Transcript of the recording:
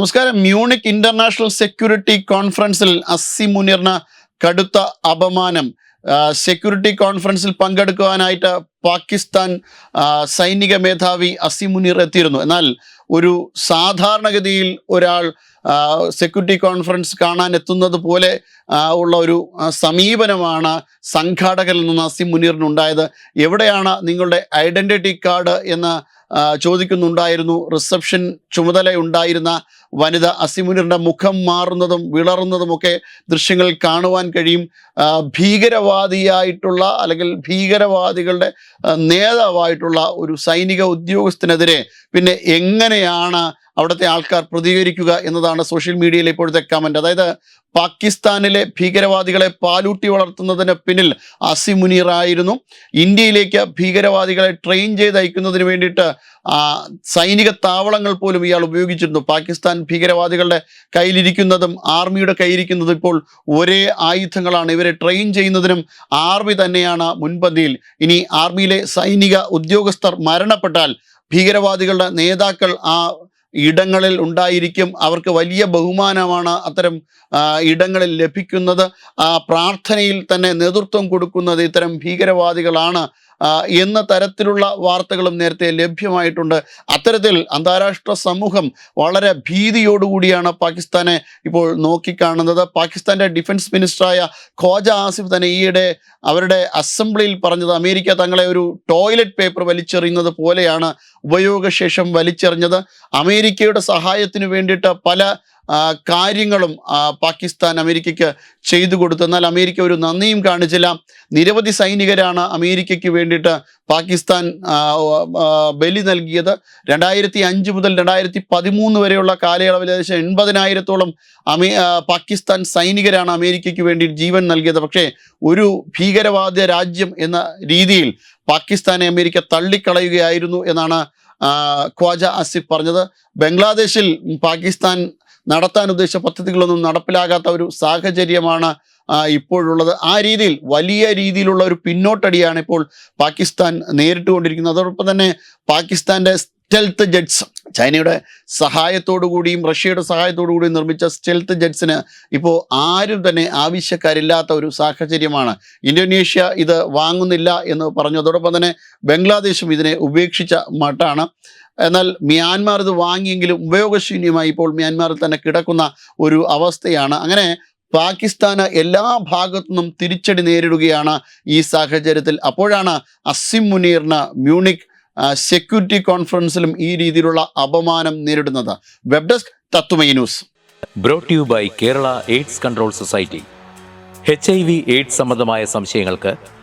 നമസ്കാരം. Munich international security കോൺഫറൻസിൽ അസി മുനീറിന് കടുത്ത അപമാനം. സെക്യൂരിറ്റി കോൺഫറൻസിൽ പങ്കെടുക്കുവാനായിട്ട് പാകിസ്ഥാൻ സൈനിക മേധാവി അസി മുനീർ എത്തിയിരുന്നു. എന്നാൽ ഒരു സാധാരണഗതിയിൽ ഒരാൾ സെക്യൂരിറ്റി കോൺഫറൻസ് കാണാൻ എത്തുന്നത് പോലെ ഉള്ള ഒരു സമീപനമാണ് സംഘാടകരിൽ നിന്ന് അസി മുനീറിനുണ്ടായത്. എവിടെയാണ് നിങ്ങളുടെ ഐഡന്റിറ്റി കാർഡ് എന്ന് ചോദിക്കുന്നുണ്ടായിരുന്നു. റിസപ്ഷൻ ചുമതലയുണ്ടായിരുന്ന വനിത അസിമുനിറിന്റെ മുഖം മാറുന്നതും വിളറുന്നതുമൊക്കെ ദൃശ്യങ്ങൾ കാണുവാൻ കഴിയും. ഭീകരവാദിയായിട്ടുള്ള അല്ലെങ്കിൽ ഭീകരവാദികളുടെ നേതാവായിട്ടുള്ള ഒരു സൈനിക ഉദ്യോഗസ്ഥനെതിരെ പിന്നെ എങ്ങനെയാണ് അവിടുത്തെ ആൾക്കാർ പ്രതികരിക്കുക എന്നതാണ് സോഷ്യൽ മീഡിയയിലെ ഇപ്പോഴത്തെ കമന്റ് അതായത് പാകിസ്ഥാനിലെ ഭീകരവാദികളെ പാലൂട്ടി വളർത്തുന്നതിന് പിന്നിൽ അസിമുനീറായിരുന്നു. ഇന്ത്യയിലേക്ക് ഭീകരവാദികളെ ട്രെയിൻ ചെയ്ത് അയക്കുന്നതിന് വേണ്ടിയിട്ട് സൈനിക താവളങ്ങൾ പോലും ഇയാൾ ഉപയോഗിച്ചിരുന്നു. പാകിസ്ഥാൻ ഭീകരവാദികളുടെ കയ്യിലിരിക്കുന്നതും ആർമിയുടെ കയ്യിരിക്കുന്നതും ഇപ്പോൾ ഒരേ ആയുധങ്ങളാണ്. ഇവരെ ട്രെയിൻ ചെയ്യുന്നതിനും ആർമി തന്നെയാണ് മുൻപന്തിയിൽ. ഇനി ആർമിയിലെ സൈനിക ഉദ്യോഗസ്ഥർ മരണപ്പെട്ടാൽ ഭീകരവാദികളുടെ നേതാക്കൾ ആ ഇടങ്ങളിൽ ഉണ്ടായിരിക്കും. അവർക്ക് വലിയ ബഹുമാനമാണ് അത്തരം ഇടങ്ങളിൽ ലഭിക്കുന്നത്. പ്രാർത്ഥനയിൽ തന്നെ നേതൃത്വം കൊടുക്കുന്നത് ഇത്തരം ഭീകരവാദികളാണ്. എന്ന തരത്തിലുള്ള വാർത്തകളും നേരത്തെ ലഭ്യമായിട്ടുണ്ട്. അത്തരത്തിൽ അന്താരാഷ്ട്ര സമൂഹം വളരെ ഭീതിയോടുകൂടിയാണ് പാകിസ്ഥാനെ ഇപ്പോൾ നോക്കിക്കാണുന്നത്. പാകിസ്ഥാന്റെ ഡിഫൻസ് മിനിസ്റ്ററായ ഖോജ ആസിഫ് തന്നെ ഈയിടെ അവരുടെ അസംബ്ലിയിൽ പറഞ്ഞത് അമേരിക്ക തങ്ങളെ ഒരു ടോയ്ലറ്റ് പേപ്പർ വലിച്ചെറിയുന്നത് പോലെയാണ് ഉപയോഗശേഷം വലിച്ചെറിഞ്ഞത്. അമേരിക്കയുടെ സഹായത്തിന് വേണ്ടിയിട്ട് പല കാര്യങ്ങളും പാകിസ്ഥാൻ അമേരിക്കയ്ക്ക് ചെയ്തു കൊടുത്തു. എന്നാൽ അമേരിക്ക ഒരു നന്ദിയും കാണിച്ചില്ല. നിരവധി സൈനികരാണ് അമേരിക്കയ്ക്ക് വേണ്ടിയിട്ട് പാകിസ്ഥാൻ ബലി നൽകിയത്. രണ്ടായിരത്തി അഞ്ച് മുതൽ രണ്ടായിരത്തി പതിമൂന്ന് വരെയുള്ള കാലയളവിൽ ഏകദേശം എൺപതിനായിരത്തോളം അമേ പാകിസ്ഥാൻ സൈനികരാണ് അമേരിക്കയ്ക്ക് വേണ്ടി ജീവൻ നൽകിയത്. പക്ഷേ ഒരു ഭീകരവാദ രാജ്യം എന്ന രീതിയിൽ പാകിസ്ഥാനെ അമേരിക്ക തള്ളിക്കളയുകയായിരുന്നു എന്നാണ് ഖ്വാജ ആസിഫ് പറഞ്ഞത്. ബംഗ്ലാദേശിൽ പാകിസ്ഥാൻ നടത്താൻ ഉദ്ദേശിച്ച പദ്ധതികളൊന്നും നടപ്പിലാകാത്ത ഒരു സാഹചര്യമാണ് ഇപ്പോഴുള്ളത്. ആ രീതിയിൽ വലിയ രീതിയിലുള്ള ഒരു പിന്നോട്ടടിയാണ് ഇപ്പോൾ പാകിസ്ഥാൻ നേരിട്ടുകൊണ്ടിരിക്കുന്നത്. അതോടൊപ്പം തന്നെ പാകിസ്ഥാന്റെ സ്റ്റെൽത്ത് ജെറ്റ്സ് ചൈനയുടെ സഹായത്തോടു കൂടിയും റഷ്യയുടെ സഹായത്തോടു കൂടിയും നിർമ്മിച്ച സ്റ്റെൽത്ത് ജെറ്റ്സിന് ഇപ്പോൾ ആരും തന്നെ ആവശ്യക്കാരില്ലാത്ത ഒരു സാഹചര്യമാണ്. ഇന്തോനേഷ്യ ഇത് വാങ്ങുന്നില്ല എന്ന് പറഞ്ഞു. അതോടൊപ്പം തന്നെ ബംഗ്ലാദേശും ഇതിനെ ഉപേക്ഷിച്ച മട്ടാണ്. എന്നാൽ മ്യാൻമാർ ഇത് വാങ്ങിയെങ്കിലും ഉപയോഗശൂന്യമായി ഇപ്പോൾ മ്യാൻമാറിൽ തന്നെ കിടക്കുന്ന ഒരു അവസ്ഥയാണ്. അങ്ങനെ പാകിസ്ഥാന് എല്ലാ ഭാഗത്തു നിന്നും തിരിച്ചടി നേരിടുകയാണ് ഈ സാഹചര്യത്തിൽ. അപ്പോഴാണ് അസിം മുനീറിന് മ്യൂണിക് സെക്യൂരിറ്റി കോൺഫറൻസിലും ഈ രീതിയിലുള്ള അപമാനം നേരിടുന്നത്. Web desk Tatwamayi news. Brought you by Kerala AIDS control society H I V AIDS സംബന്ധമായ സംശയങ്ങൾക്ക്